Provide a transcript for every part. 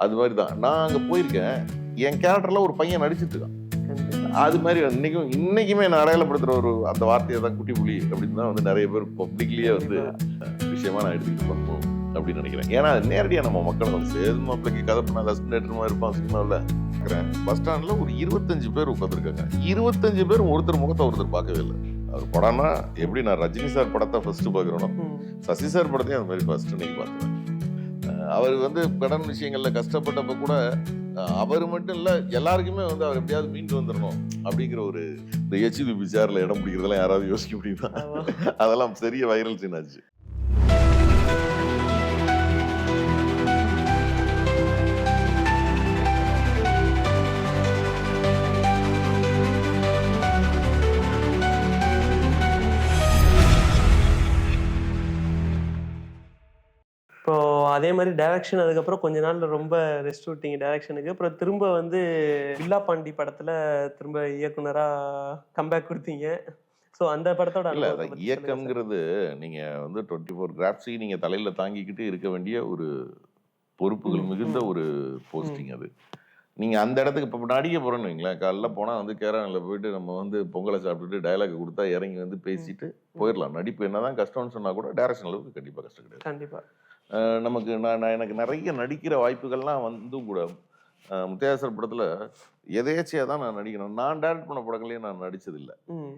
அது மாதிரி தான் நான் அங்கே போயிருக்கேன். என் கேரக்டர்ல ஒரு பையன் நடிச்சிட்டு இருக்கான். அது மாதிரி இன்னைக்கும் இன்னைக்குமே நான் அடையாளப்படுத்துற ஒரு அந்த வார்த்தையை தான் குட்டி புலி அப்படின்னு தான் வந்து நிறைய பேர் பப்ளிக்லயே வந்து விஷயமா நான் எடுத்துக்கிட்டு பண்ணணும் அப்படின்னு நினைக்கிறேன். ஏன்னா அது நேரடியாக நம்ம மக்கள் வந்து சேது மாப்பிளைக்கு கதை பண்ண ஹஸ்பண்ட் இருப்பான் சினிமாவில் இருக்கிறேன் பஸ் ஸ்டாண்ட்ல ஒரு இருபத்தஞ்சு பேர் உட்காந்துருக்காங்க இருபத்தஞ்சு பேரும் ஒருத்தர் முகத்தை ஒருத்தர் பார்க்கவே இல்லை. அவர் படம்னா எப்படி நான் ரஜினி சார் படத்தை ஃபர்ஸ்ட் பார்க்குறோனோ. சசி சார் படத்தையும் அந்த மாதிரி ஃபர்ஸ்ட் இன்னைக்கு அஹ் அவர் வந்து கடன் விஷயங்கள்ல கஷ்டப்பட்டப்ப கூட அவர் மட்டும் இல்ல எல்லாருக்குமே வந்து அவர் எப்படியாவது மீண்டு வந்துடணும் அப்படிங்கிற ஒரு இந்த ஹெச்டி பிச்சார்ல இடம் பிடிக்கிறதெல்லாம் யாராவது யோசிக்க முடியுமா. அதெல்லாம் பெரிய வைரல் சீன் ஆச்சு அதே மாதிரி டைரக்ஷன் அதுக்கப்புறம் கொஞ்ச நாள்ல ரொம்ப ரெஸ்ட் விட்டீங்க டைரக்ஷனுக்கு அப்புறம் திரும்ப வந்து வில்லா பாண்டி படத்துல திரும்ப இயக்குனரா கம்பேக் கொடுத்தீங்க. ஸோ அந்த படத்தோட இல்ல இயக்கம்ங்கிறது நீங்க வந்து டுவெண்ட்டி ஃபோர் கிராஃப்ஸி நீங்க தலையில தாங்கிக்கிட்டு இருக்க வேண்டிய ஒரு பொறுப்புகள் மிகுந்த. ஒரு போஸ்டிங் அது. நீங்க அந்த இடத்துக்கு இப்போ நடிக்க போறோம்னு வைங்களேன். காலைல போனா வந்து கேரளில் போயிட்டு நம்ம வந்து பொங்கலை சாப்பிட்டுட்டு டயலாக் கொடுத்தா இறங்கி வந்து பேசிட்டு போயிடலாம் நடிப்பு என்னதான் கஷ்டம்னு சொன்னா கூட டைரக்ஷன் அளவுக்கு கண்டிப்பா கஷ்டம் கிடையாது. சார். நமக்கு நான் நான் எனக்கு நிறைய நடிக்கிற வாய்ப்புகள்லாம் வந்தும் கூட முத்தையாசர் படத்துல எதேச்சியா தான் நான் நடிக்கணும். நான் டைரக்ட் பண்ண படங்களையும் நான் நடிச்சதில்லை. ம்.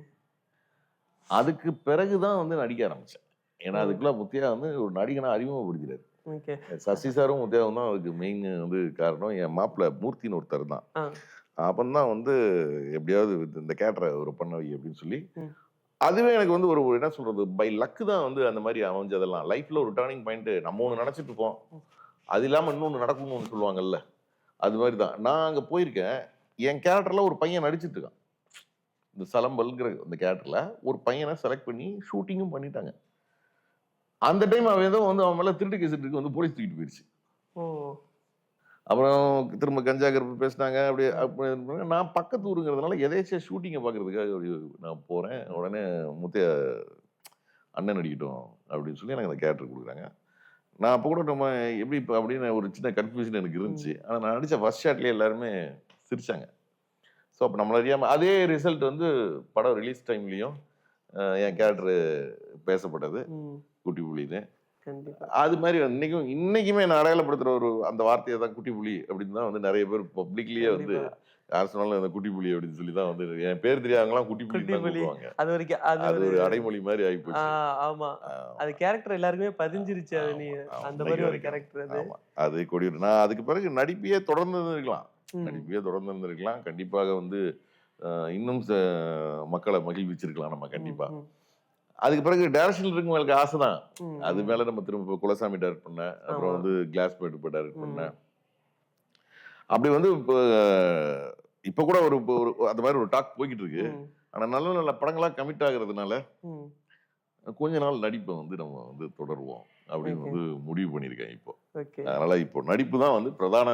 அதுக்கு பிறகுதான் வந்து நடிக்க ஆரம்பிச்சேன். ஏன்னா. அதுக்குள்ள முத்தியா வந்து ஒரு நடிகனா அறிமுகப்படுத்திட்டாரு. ஓகே. சசி சாரும் முத்தியாவும் தான் அதுக்கு மெயின் வந்து காரணம். என் மாப்பிள்ள மூர்த்தின்னு ஒருத்தர் தான். அப்பந்தான் வந்து எப்படியாவது இந்த கேரக்டரை ஒரு பண்ண வை அப்படின்னு சொல்லி. அதுவே எனக்கு வந்து ஒரு என்ன சொல்றது பை லக்கு தான் வந்து அந்த மாதிரி அமைஞ்சதெல்லாம். லைஃப்ல ஒரு டேர்னிங் பாயிண்ட் நம்ம ஒன்று நினச்சிட்டு இருப்போம். அது இல்லாமல் இன்னொன்று நடக்கணும்னு ஒன்று சொல்லுவாங்கல்ல. அது மாதிரி தான். நான் அங்கே போயிருக்கேன். என் கேரக்டரில் ஒரு பையன் நடிச்சிட்டு இருக்கான். இந்த சலம்பல்ங்கிற அந்த கேரக்டரில் ஒரு பையனை செலக்ட் பண்ணி ஷூட்டிங்கும் பண்ணிட்டாங்க. அந்த டைம் அவன் ஏதோ வந்து அவன் மேலே திருட்டு கேஸ் இருக்கு வந்து போலீஸ் தூக்கிட்டு போயிடுச்சு ஓ. அப்புறம் திரும்ப கஞ்சா கருப்பு பேசினாங்க அப்படி அப்படி. நான் பக்கத்து ஊருங்கிறதுனால எதேச்சியா ஷூட்டிங்கை பார்க்கறதுக்காக அப்படி நான் போகிறேன் உடனே முத்தைய அண்ணன் நடிக்கட்டும் அப்படின்னு சொல்லி எனக்கு அந்த கேரக்டர் கொடுக்குறாங்க. நான் அப்போ கூட நம்ம எப்படி இப்போ அப்படின்னு ஒரு சின்ன கன்ஃபியூஷன் எனக்கு இருந்துச்சு. ஆனால் நான் நடித்த ஃபர்ஸ்ட் ஷாட்லேயே எல்லாருமே சிரிச்சாங்க. ஸோ அப்போ நம்மள அறியாமல் அதே ரிசல்ட் வந்து படம் ரிலீஸ் டைம்லேயும் என் கேரக்டர் பேசப்பட்டது. குட்டி கண்டிப்பா அது மாதிரி இன்னைக்கும் இன்னைக்குமே நான் அடையாளப்படுத்துற ஒரு அந்த வார்த்தையை தான் குட்டி புலி அப்படின்னு தான் வந்து நிறைய பேர் பப்ளிக்லயே வந்து. யார் சொன்னாலும் அந்த குட்டி புலி அப்படின்னு சொல்லி தான் வந்து என் பேர் தெரியாதவங்களாம் குட்டி புலி அது கே- அது ஒரு அடைமொழி மாதிரி ஆகி போச்சு. ஆமா. அது கேரக்டர் எல்லாருக்குமே பதிஞ்சிருச்சு அது நீ. அந்த மாதிரி ஒரு வரைக்கும். கேரக்டர் அது. அது கொடி நான் அதுக்கு பிறகு நடிப்பையே தொடர்ந்து இருக்கலாம் ம். நடிப்பையே தொடர்ந்து இருந்திருக்கலாம். கண்டிப்பாக வந்து இன்னும் மக்களை மகிழ்விச்சிருக்கலாம் நம்ம கண்டிப்பா. அதுக்கு பிறகு டைரக்ஷன் இருக்கும் எனக்கு ஆசை தான் அது. மேல நம்ம திரும்ப குலசாமி டைரக்ட் பண்ணேன் அப்புறம். வந்து கிளாஸ் மேட் இப்போ டைரக்ட் ம். பண்ணேன் அப்படி வந்து இப்போ இப்ப கூட ஒரு அந்த மாதிரி ஒரு டாக் போய்கிட்டு இருக்கு ஆனா நல்ல நல்ல படங்களா கமிட் ஆகுறதுனால. கொஞ்ச நாள் நடிப்பை வந்து நம்ம வந்து தொடருவோம் அப்படின்னு. வந்து முடிவு பண்ணியிருக்கேன் இப்போ அதனால இப்போ நடிப்பு தான் வந்து பிரதான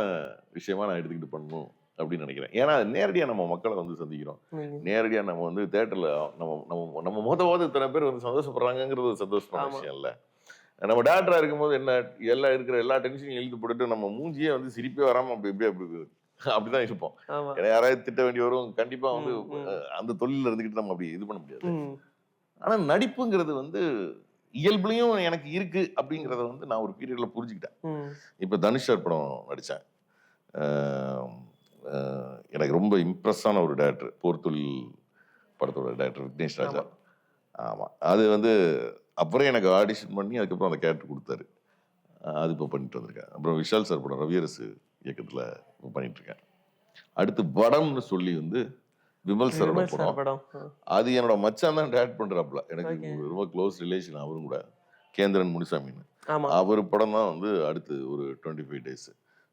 விஷயமா நான் எடுத்துக்கிட்டு பண்ணணும் அப்படின்னு நினைக்கிறேன். ஏன்னா நேரடியா நம்ம மக்களை வந்து சந்திக்கிறோம். ம். நேரடியா நம்ம வந்து தேட்டர்ல நம்ம நம்ம நம்ம மொத போது இத்தனை பேர் வந்து சந்தோஷப்படுறாங்கிறது ஒரு சந்தோஷமான. விஷயம் இல்ல. நம்ம டேரக்டரா இருக்கும்போது என்ன எல்லா இருக்கிற எல்லா டென்ஷனையும் இழுத்து போட்டுட்டு நம்ம மூஞ்சியே வந்து சிரிப்பே வராம அப்படி இப்படி அப்படி அப்படிதான் இருப்போம். ஏன்னா யாராவது திட்ட வேண்டி வரும் கண்டிப்பா வந்து அந்த தொழில இருந்துகிட்டு நம்ம அப்படி இது பண்ண முடியாது. ம், ஆனா நடிப்புங்கிறது வந்து இயல்புலயும் எனக்கு இருக்கு அப்படிங்கறத வந்து நான் ஒரு பீரியட்ல புரிஞ்சுக்கிட்டேன். இப்போ தனுஷ் சார் படம் நடித்தேன் எனக்கு ரொம்ப இம்ப்ரெஸ்ஸான ஒரு டேரக்டர் போர்த்தொழில் படத்தோட டேரக்டர் விக்னேஷ் ராஜா. ஆமா. ஆமாம் அது வந்து அப்புறம் எனக்கு ஆடிஷன் பண்ணி அதுக்கப்புறம் அந்த கேரக்டர் கொடுத்தாரு. அது இப்போ பண்ணிட்டு வந்திருக்கேன். அப்புறம் விஷால் சார் படம் ரவியரசு இயக்கத்தில் இப்போ பண்ணிட்டு இருக்கேன் அடுத்து படம்னு சொல்லி வந்து விமல் சார் படம். அது என்னோட மச்சான் தான் டேரக்ட் பண்றாப்புல. எனக்கு. ரொம்ப க்ளோஸ் ரிலேஷன் அவரும் கூட. கேந்திரன் முனிசாமின்னு. அவர் படம் தான் வந்து அடுத்து ஒரு டுவெண்ட்டி ஃபைவ் டேஸ்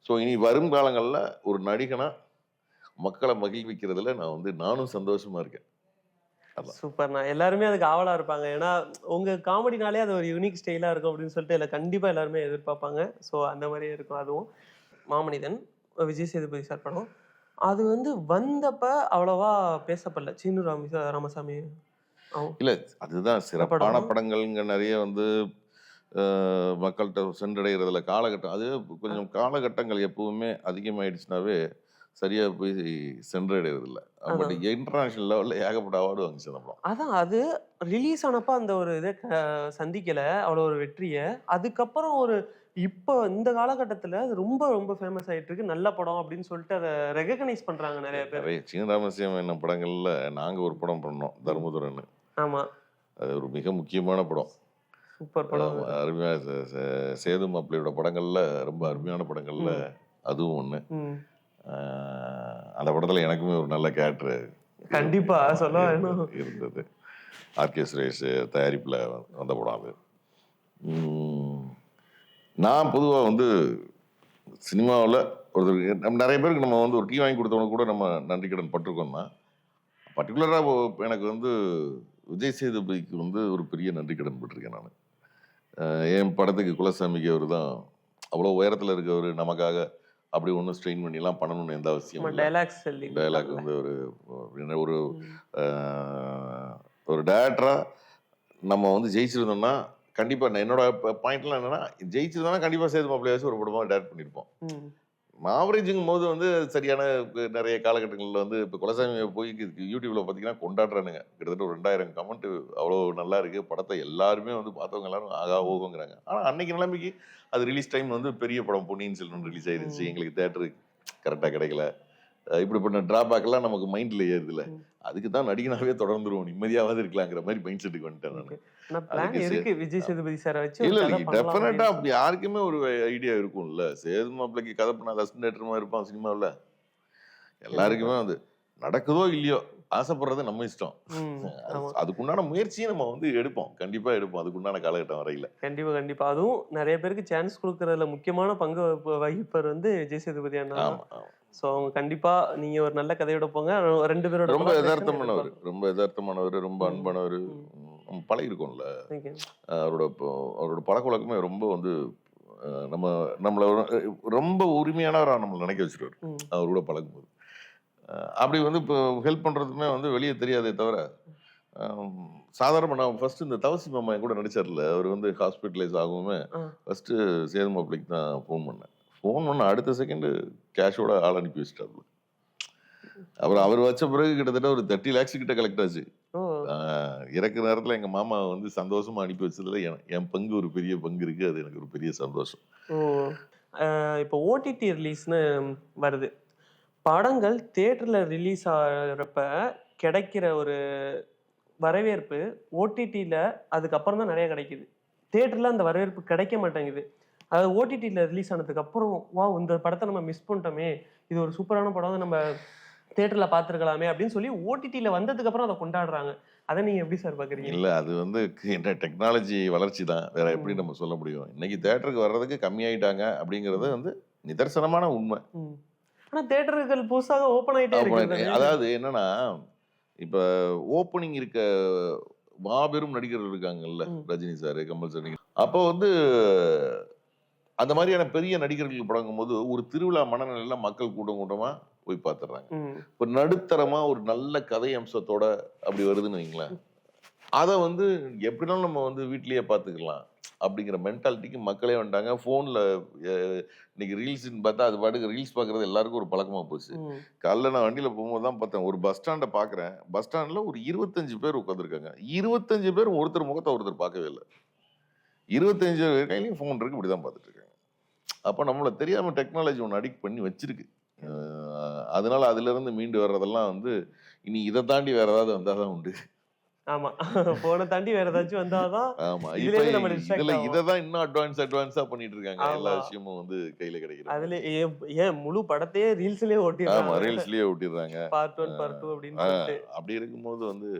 ஸோ இனி வரும் காலங்களில் ஒரு நடிகனா மக்களை மகிழ்விக்கிறதுல நான் வந்து நானும் சந்தோஷமா இருக்கேன். அதான். சூப்பர்ண்ணா எல்லாருமே அதுக்கு ஆவலா இருப்பாங்க. ஏன்னா உங்க காமெடினாலே அது ஒரு யூனிக் ஸ்டைலா இருக்கும் அப்படின்னு சொல்லிட்டு இல்லை கண்டிப்பா எல்லாருமே எதிர்பார்ப்பாங்க. ஸோ அந்த மாதிரியே இருக்கும் அதுவும். மாமனிதன் விஜய் சேதுபதி சார் படம். அது வந்து வந்தப்ப அவ்வளவா பேசப்படல. சீனு ராமி ராமசாமி. இல்ல அதுதான் சிறப்பான? படங்கள்ங்க நிறைய வந்து மக்கள்கிட்ட சென்றடைகிறதுல காலகட்டம். அது கொஞ்சம் காலகட்டங்கள் எப்பவுமே அதிகமாயிடுச்சுனாவே சரியா போய் சென்றடைகிறதில்ல பட். இன்டர்நேஷனல் லெவலில் ஏகப்பட்ட அவார்டு வாங்கிச்சு அந்த படம். அதான் அது ரிலீஸ் ஆனப்ப அந்த ஒரு இதை சந்திக்கல அவ்வளோ ஒரு வெற்றியை. அதுக்கப்புறம் ஒரு இப்போ இந்த காலகட்டத்துல அது ரொம்ப ரொம்ப ஃபேமஸ் ஆயிட்டு இருக்கு நல்ல படம் அப்படின்னு சொல்லிட்டு அதை ரெகக்னைஸ் பண்றாங்க நிறைய பேர். நிறைய சீனராமசியம் என்ன படங்கள்ல நாங்க ஒரு படம் பண்ணோம் தர்மதுரன் ஆமா. அது ஒரு மிக முக்கியமான படம். சூப்பர் படம் ஆமா, அருமையா சே- சே- சேது மாப்பிள்ளையோட படங்கள்ல ரொம்ப அருமையான படங்கள்ல அதுவும். ஆஹ் அந்த படத்துல எனக்குமே ஒரு நல்ல கேரக்டர் கண்டிப்பா சொல்ல இருந்தது. ஆர்கே சுரேஷ் தயாரிப்புல வந்த படம் அது. நான் பொதுவா வந்து சினிமாவில் ஒருத்தருக்கு நம்ம நிறைய பேருக்கு நம்ம வந்து ஒரு டீ வாங்கி கொடுத்தவங்க கூட நம்ம நன்றி கடன் பட்டிருக்கோம் தான். பர்டிகுலராக எனக்கு வந்து விஜய் சேதுபதிக்கு வந்து ஒரு பெரிய நன்றி கடன் பட்டிருக்கேன் நான். என் படத்துக்கு குலசாமிக்கு அவர் தான் அவ்வளோ உயரத்தில் இருக்கவர் நமக்காக அப்படி ஒன்றும் ஸ்ட்ரெயின் பண்ணிலாம் பண்ணணும்னு எந்த அவசியம் டைலாக்ஸ் டைலாக் வந்து ஒரு ஒரு ஒரு டேரக்டரா நம்ம வந்து ஜெயிச்சிருந்தோம்னா கண்டிப்பா நான் என்னோட பாயிண்ட்லாம் என்னன்னா ஜெயிச்சிருந்தோம்னா கண்டிப்பா சேது மாப்பிள்ளையாச்சும் ஒரு படமா டேரக்ட் பண்ணியிருப்போம். ஆவரேஜுங்கும் போது வந்து சரியான நிறைய காலகட்டங்களில் வந்து இப்போ குலசாமியை போய் யூடியூப்ல பார்த்தீங்கன்னா கொண்டாடுறானுங்க. கிட்டத்தட்ட ஒரு ரெண்டாயிரம் கமெண்ட் அவ்வளோ நல்லா இருக்கு. படத்தை எல்லாருமே வந்து பார்த்தவங்க எல்லாரும் ஆகா ஓகோங்கிறாங்க. ஆனால் அன்னைக்கு நிலைமைக்கு அது ரிலீஸ் டைம் வந்து பெரிய படம் பொன்னியின் செல்வன் ரிலீஸ் ஆயிருச்சு ம். எங்களுக்கு தேட்டரு கரெக்டாக கிடைக்கல. இப்படிப்பட்ட டிராபேக்லாம் நமக்கு மைண்டில் ஏறுதுல. அதுக்கு தான் நடிகனாவே தொடர்ந்துருவோம். நிம்மதியாவது இருக்கலாங்கிற மாதிரி மைண்ட் செட்டுக்கு வந்துட்டேன் நான். விஜய் சேதுபதி சாரை வச்சு இல்ல இல்ல பண்ணலாம் டெஃபினட்டா அப்படின்னு. அப்படி யாருக்குமே ஒரு ஐடியா இருக்கும்ல. சேது மாப்பிளைக்கு கதை பண்ணாத அசிஸ்டன்டேட்டருமா இருப்பான் சினிமாவில் எல்லாருக்குமே வந்து நடக்குதோ இல்லையோ ஆசைப்படுறது நம்ம இஷ்டம். அதுக்குண்டான முயற்சியை நம்ம வந்து எடுப்போம். கண்டிப்பா எடுப்போம். அதுக்குண்டான காலகட்டம் வரையில. கண்டிப்பா கண்டிப்பா. அதுவும் நிறைய பேருக்கு சான்ஸ் கொடுக்கறதுல முக்கியமான பங்கு வகிப்ப- வகிப்பவர் வந்து விஜய் சேதுபதி அண்ணா. சோ அவங்க கண்டிப்பா நீங்க ஒரு நல்ல கதையோட போங்க. ரெண்டு பேரோட ரொம்ப யதார்த்தமானவர். எதிர்பார்க்கலாம். ரொம்ப யதார்த்தமானவர் ரொம்ப அன்பானவர். நம்ம பழகிருக்கோம்ல. அவரோட அவரோட பழக்க வழக்கமே ரொம்ப வந்து நம்ம நம்மள ரொம்ப உரிமையானவரா நம்மளை நினைக்க வச்சிருவாரு. ம், அவர் கூட பழகும்போது. அப்படி வந்து இப்போ ஹெல்ப் பண்ணுறதுமே வந்து வெளியே தெரியாதே தவிர ஆம், சாதாரண நான் ஃபர்ஸ்ட் இந்த தவசி மாமா கூட நடிச்சார்ல அவர் வந்து ஹாஸ்பிட்டலைஸ் ஆகுமே ஆ. ஃபர்ஸ்ட் சேது மாப்பிளைக்கு தான் ஃபோன் பண்ணேன். ஃபோன் பண்ண அடுத்த செகண்ட் கேஷோட ஆள் அனுப்பி வச்சிட்டாரு அப்புறம் அவர் வச்ச பிறகு கிட்டத்தட்ட ஒரு தேர்ட்டி லேக்ஸ் கிட்ட கலெக்ட் ஆச்சு. இறக்குற நேரத்தில் எங்கள் மாமா வந்து சந்தோஷமா அனுப்பி வச்சதுல என் என் பங்கு ஒரு பெரிய பங்கு இருக்கு. அது எனக்கு ஒரு பெரிய சந்தோஷம். இப்போ ஓடிடி ரிலீஸ்னு வருது. படங்கள் தேட்டரில் ரிலீஸ் ஆகிறப்ப கிடைக்கிற ஒரு வரவேற்பு ஓடிடியில் அதுக்கப்புறம் தான் நிறைய கிடைக்குது. தேட்டரில் அந்த வரவேற்பு கிடைக்க மாட்டேங்குது. அது ஓடிடியில் ரிலீஸ் ஆனதுக்கு அப்புறம் வா இந்த படத்தை நம்ம மிஸ் பண்ணிட்டோமே. இது ஒரு சூப்பரான படம். நம்ம தேட்டரில் பார்த்துருக்கலாமே. அப்படின்னு சொல்லி ஓடிடியில் வந்ததுக்கு அப்புறம் அதை கொண்டாடுறாங்க. அதை நீங்கள் எப்படி சார் பார்க்குறீங்க இல்ல அது வந்து என்ன டெக்னாலஜி வளர்ச்சி தான். வேற எப்படி. நம்ம சொல்ல முடியும்? இன்னைக்கு தேட்டருக்கு வர்றதுக்கு கம்மியாயிட்டாங்க அப்படிங்கிறது வந்து நிதர்சனமான உண்மை. ஆனால் தேட்டர்கள் புதுசாக ஓப்பன் ஆகிட்டே இருக்கு அதாவது என்னன்னா இப்ப ஓப்பனிங் இருக்க மாபெரும் நடிகர்கள் இருக்காங்கல்ல. ரஜினி சார் கமல் சார் அப்போ வந்து அந்த மாதிரியான பெரிய நடிகர்கள் படங்கும் போது ஒரு திருவிழா மனநிலையில மக்கள் கூட்டம் கூட்டமா போய் பார்த்துடுறாங்க இப்போ நடுத்தரமா ஒரு நல்ல கதை அம்சத்தோட அப்படி வருதுன்னு வைங்களேன். அதை வந்து எப்படினாலும் நம்ம வந்து வீட்லயே பார்த்துக்கலாம் அப்படிங்கிற மென்டாலிட்டிக்கு மக்களே வந்துட்டாங்க. ஃபோனில் இன்னைக்கு ரீல்ஸ்னு பார்த்தா அது பாட்டுக்கு ரீல்ஸ் பார்க்குறது எல்லாருக்கும் ஒரு பழக்கமா போச்சு. காலைல நான் வண்டியில் போகும்போது தான் பார்த்தேன். ஒரு பஸ் ஸ்டாண்டை பார்க்குறேன். பஸ் ஸ்டாண்டில் ஒரு இருபத்தஞ்சு பேர் உட்காந்துருக்காங்க இருபத்தஞ்சு பேரும் ஒருத்தர் முகத்தை ஒருத்தர் பார்க்கவே இல்லை. இருபத்தஞ்சு பேர் கையிலையும் ஃபோன் இருக்கு. இப்படி தான் பார்த்துட்டு இருக்காங்க. அப்போ நம்மள தெரியாமல் டெக்னாலஜி ஒன்று அடிக்ட் பண்ணி வச்சிருக்கு. அதனால அதிலிருந்து மீண்டு வர்றதெல்லாம் வந்து இனி இதை தாண்டி வேற ஏதாவது வந்தால் தான் உண்டு. ஆமா. போனை தாண்டி வேற ஏதாச்சும் வந்தாதான் ஆமா. இதுல இப்போ இருந்து நம்ம distract இதுல ஆவோம். இதை தான் இன்னும் அட்வான்ஸ் அட்வான்ஸா பண்ணிட்டு இருக்காங்க எல்லா. விஷயமும் வந்து கையில கிடைக்கிறது அதுல ஏன் முழு படத்தையே ரீல்ஸ்லயே ஓட்டிடுறாங்க. ரீல்ஸ்லயே விட்டுறாங்க பார்ட் ஒன் பார்ட் டூ அப்படின்னு ஆஹ் சொல்லிட்டு. அப்படி இருக்கும்போது வந்து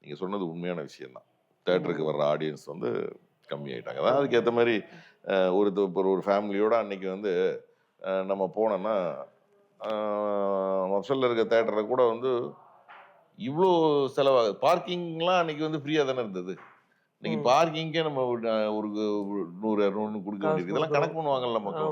நீங்க சொன்னது உண்மையான விஷயம் தான் தேட்டருக்கு வர்ற ஆடியன்ஸ் வந்து கம்மியாயிட்டாங்க. அதான் அதுக்கு ஏற்ற மாதிரி ஒரு ஒரு ஃபேமிலியோட அன்னைக்கு வந்து நம்ம போனோம்னா மொசல்ல இருக்க தேட்டரில் கூட வந்து இவ்வளோ செலவாகுது பார்க்கிங்லாம் அன்னைக்கு வந்து ஃப்ரீயாக தானே இருந்தது இன்னைக்கு. பார்க்கிங்கே நம்ம ஒரு நூறு இரநூறு கொடுக்க வேண்டியது இதெல்லாம். கணக்கு பண்ணுவாங்கல்ல மக்கள்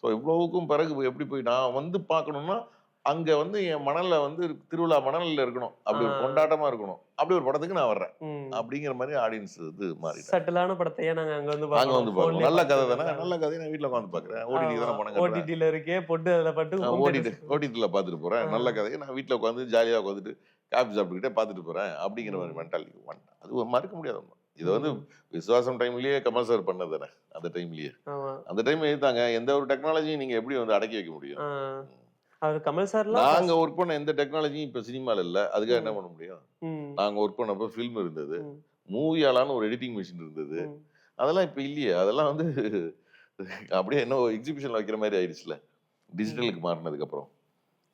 ஸோ இவ்வளவுக்கும் பிறகு எப்படி போய் நான் வந்து பார்க்கணும்னா அங்க வந்து என் மணல்ல வந்து திருவிழா மணல்ல இருக்கணும் அப்படி ஒரு ஆ. கொண்டாட்டமா இருக்கணும் அப்படி ஒரு படத்துக்கு நான் வர்றேன். அப்படிங்கிற மாதிரி ஆடியன்ஸ் இது மாறிட்டாங்க சட்டிலான படத்தையே நாங்க அங்க வந்து அங்க வந்து பார்க்கணும். நல்ல கதை தானே. நல்ல கதையை நான் வீட்டுல உட்காந்து பாக்குறேன் ஓடிடி தானே கட்டுறேன் ஓடிடில இருக்கே பொட்டு அதுல பட்டு ஓடிட்டு. ஓடிடில பாத்துட்டு போறேன். நல்ல கதையை நான் வீட்டுல உட்காந்து ஜாலியா உட்காந்துட்டு காபி சாப்பிட்டுக்கிட்டே பாத்துட்டு போறேன் அப்படிங்கிற மாதிரி. மென்டாலிட்டி ஒன் அது ஒரு மறக்க முடியாத ஒண்ணு. இது வந்து. விசுவாசம் டைம்லயே கமல் சார் பண்ணது அந்த டைம்லயே அந்த டைம் எதிர்த்தாங்க எந்த ஒரு டெக்னாலஜியும் நீங்க எப்படி வந்து அடக்கி வைக்க முடியும். அவர் கமல் சார்லாம் நாங்க ஒர்க் பண்ண எந்த டெக்னாலஜியும் இப்ப சினிமால இல்ல. அதுக்காக என்ன. பண்ண முடியும். நாங்க ஒர்க் பண்ணப்போ ஃபில்ம் இருந்தது. மூவியாலான ஒரு எடிட்டிங் மிஷின் இருந்தது. அதெல்லாம் இப்ப இல்லையே. அதெல்லாம் வந்து அப்படியே என்ன எக்ஸிபிஷன்ல வைக்கிற மாதிரி ஆயிடுச்சுல. டிஜிட்டலுக்கு மாறினதுக்கு அப்புறம்.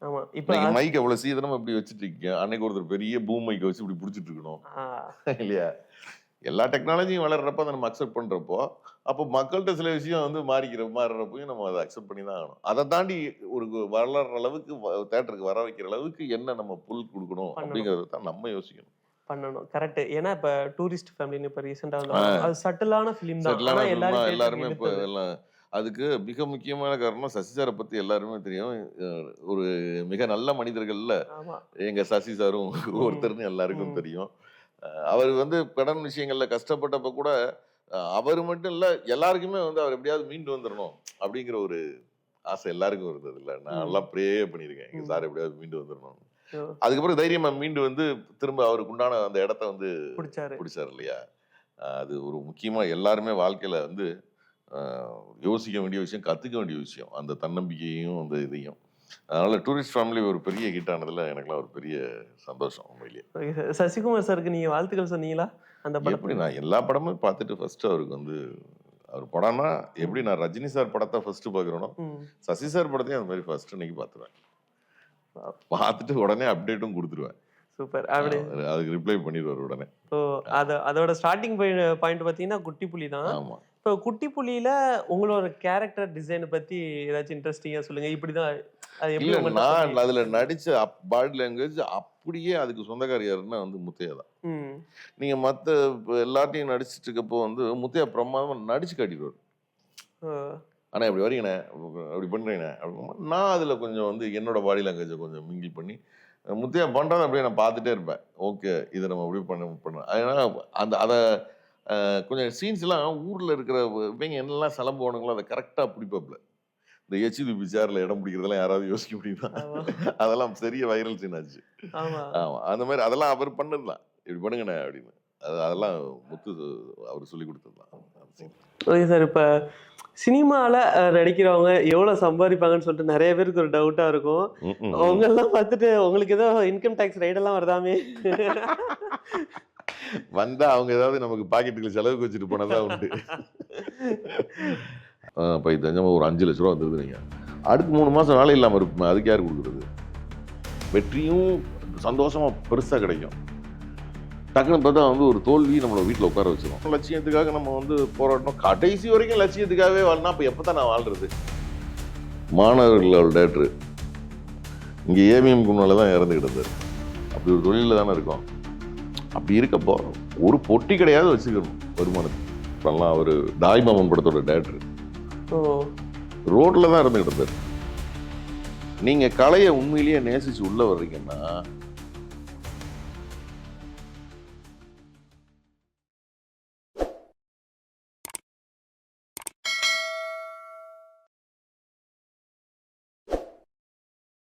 ஆமா. இப்ப மைக் அவ்வளவு சீதனமா இப்படி வச்சுட்டு இருக்கீங்க. அன்னைக்கு ஒருத்தர் பெரிய பூம் மைக்கை வச்சு இப்படி பிடிச்சிட்டு இருக்கணும். இல்லையா? எல்லா டெக்னாலஜியும் வளர்றப்ப அதை நம்ம அக்செப்ட் பண்றப்போ அப்போ மக்கள்கிட்ட சில விஷயம் வந்து மாறிக்கிற மாறுறப்பையும் நம்ம அதை அக்செப்ட் பண்ணி தான் ஆகணும். அதை தாண்டி ஒரு வளர்ற அளவுக்கு தேட்டருக்கு வர வைக்கிற அளவுக்கு என்ன நம்ம புல் கொடுக்கணும். அப்படிங்கறத தான் நம்ம யோசிக்கணும். பண்ணணும். கரெக்ட் ஏன்னா இப்ப டூரிஸ்ட் ஃபேமிலின்னு இப்ப ரீசெண்டா. அது சட்டிலான ஃபிலிம் தான். எல்லாரும் இப்போ. எல்லாம் அதுக்கு மிக முக்கியமான காரணம் சசி சாரை பத்தி எல்லாருமே தெரியும். ஒரு மிக நல்ல மனிதர்கள்ல எங்க சசி சாரும் ஒருத்தர்னு எல்லாருக்கும். தெரியும். அவர் வந்து கடன் விஷயங்கள்ல கஷ்டப்பட்டப்ப கூட அவர் மட்டும் இல்ல எல்லாருக்குமே வந்து அவர் எப்படியாவது மீண்டு வந்துடணும் அப்படிங்கிற ஒரு ஆசை எல்லாருக்கும் இருந்தது இல்ல. நான். எல்லாம் ப்ரே பண்ணியிருக்கேன். எங்க. சார் எப்படியாவது மீண்டு வந்துடணும் அதுக்கப்புறம் தைரியமா மீண்டு வந்து திரும்ப அவருக்கு உண்டான அந்த இடத்த வந்து பிடிச்சாரு. இல்லையா? அது ஒரு முக்கியமா எல்லாருமே வாழ்க்கையில வந்து யோசிக்க வேண்டிய விஷயம் கத்துக்க வேண்டிய விஷயம். அந்த தன்னம்பிக்கையும் அந்த இதையும். அதனால டூரிஸ்ட் ஃபேமிலி ஒரு பெரிய ஹிட் ஆனதுல எனக்குலாம் ஒரு பெரிய சந்தோஷம் உண்மையிலேயே. சசிகுமார் சாருக்கு நீங்க வாழ்த்துக்கள் சொன்னீங்களா? அந்த எப்படி படத்துல நான் எல்லா படமும் பார்த்துட்டு ஃபர்ஸ்ட் அவருக்கு வந்து அவர் படம்னா எப்படி நான் ரஜினி சார் படத்தை ஃபர்ஸ்ட் பார்க்குறேனோ. சசி சார் படத்தையும் அந்த மாதிரி ஃபர்ஸ்ட் இன்னைக்கு பார்த்துருவேன். பார்த்துட்டு உடனே அப்டேட்டும் கொடுத்துருவேன். சூப்பர். அப்படி. அதுக்கு ரிப்ளை பண்ணிடுவார் உடனே. ஸோ அது அதோட ஸ்டார்டிங் பாயிண்ட் பார்த்தீங்கன்னா குட்டி புலி தான். ஆமா. இப்போ குட்டி புலியில உங்களோட கேரக்டர் டிசைனை பத்தி ஏதாச்சும் இன்ட்ரெஸ்டிங்கா சொல்லுங்க. இப்படிதான் அது எப்படி நான் அதுல நடிச்ச பாடி லாங்குவேஜ் அப்படியே அதுக்கு சொந்தக்காரி யாருன்னா வந்து முத்தையா தான். நீங்க மத்த எல்லாத்தையும் நடிச்சிட்டு இருக்கப்போ வந்து முத்தையா பிரமாதமா நடிச்சு காட்டிடுவார் ஆனா இப்படி வரீங்கண்ணே அப்படி பண்றீங்கண்ணே நான் அதுல கொஞ்சம் வந்து என்னோட பாடி லாங்குவேஜை கொஞ்சம் மிங்கிள் பண்ணி முத்தையா பண்றதை அப்படியே நான் பார்த்துட்டே இருப்பேன். ஓகே இதை நம்ம அப்படியே பண்ண பண்ண அதனால அந்த அதை கொஞ்சம் சீன்ஸ் எல்லாம் ஊர்ல இருக்கிற இவங்க என்னெல்லாம் சிலம்புவானுங்களோ அதை கரெக்டா பிடிப்பாப்ல இந்த எச்சி சேர்ல இடம் பிடிக்கிறதெல்லாம் யாராவது யோசிக்க முடியுமா. அதெல்லாம் பெரிய வைரல் சீன் ஆச்சு. ஆமா. ஆமா. அந்த மாதிரி அதெல்லாம் அவர் பண்ணதுதான். இப்படி பண்ணுங்கண்ணே அப்படின்னு. அது அதெல்லாம் முத்து அவர் சொல்லி கொடுத்ததுதான். Okay sir. இப்போ சினிமாவில் நடிக்கிறவங்க எவ்வளோ சம்பாதிப்பாங்கன்னு சொல்லிட்டு நிறைய பேருக்கு ஒரு டவுட்டாக இருக்கும். அவங்கெல்லாம் பார்த்துட்டு உங்களுக்கு ஏதோ இன்கம் டேக்ஸ் ரைடெல்லாம் வருதாமே? வந்தா அவங்க ஏதாவது நமக்கு பாக்கெட்டுக்கு செலவுக்கு வச்சுட்டு போனதா உண்டு. இப்போ இது ஒரு அஞ்சு லட்ச ரூபா வந்துருது நீங்க. அடுத்த மூணு மாசம் வேலை இல்லாம இருப்போம் அதுக்கு யார் கொடுக்குறது? வெற்றியும் சந்தோஷமா பெருசா கிடைக்கும். டக்குன்னு பார்த்தா வந்து ஒரு தோல்வி நம்மளை வீட்டில் உட்கார வச்சிடும் லட்சியத்துக்காக நம்ம வந்து போராடணும். கடைசி வரைக்கும் லட்சியத்துக்காகவே வாழ்னா அப்போ எப்போ தான் நான் வாழ்றது? மாணவர்களோட டேட்ரு இங்கே ஏவிஎம் முன்னால தான் இறந்து கிடந்தார் அப்படி ஒரு தொழிலில் தானே இருக்கும். அப்படி இருக்கப்போ ஒரு பொட்டி கிடையாது வச்சுக்கணும் வருமானத்துக்கு இப்பெல்லாம் அவர் தாய்மாமன் படத்தோட டேட்ரு ஓ. ரோட்ல தான் இறந்து கிடந்தார் நீங்க கலையை உண்மையிலேயே நேசிச்சு உள்ள வர்றீங்கன்னா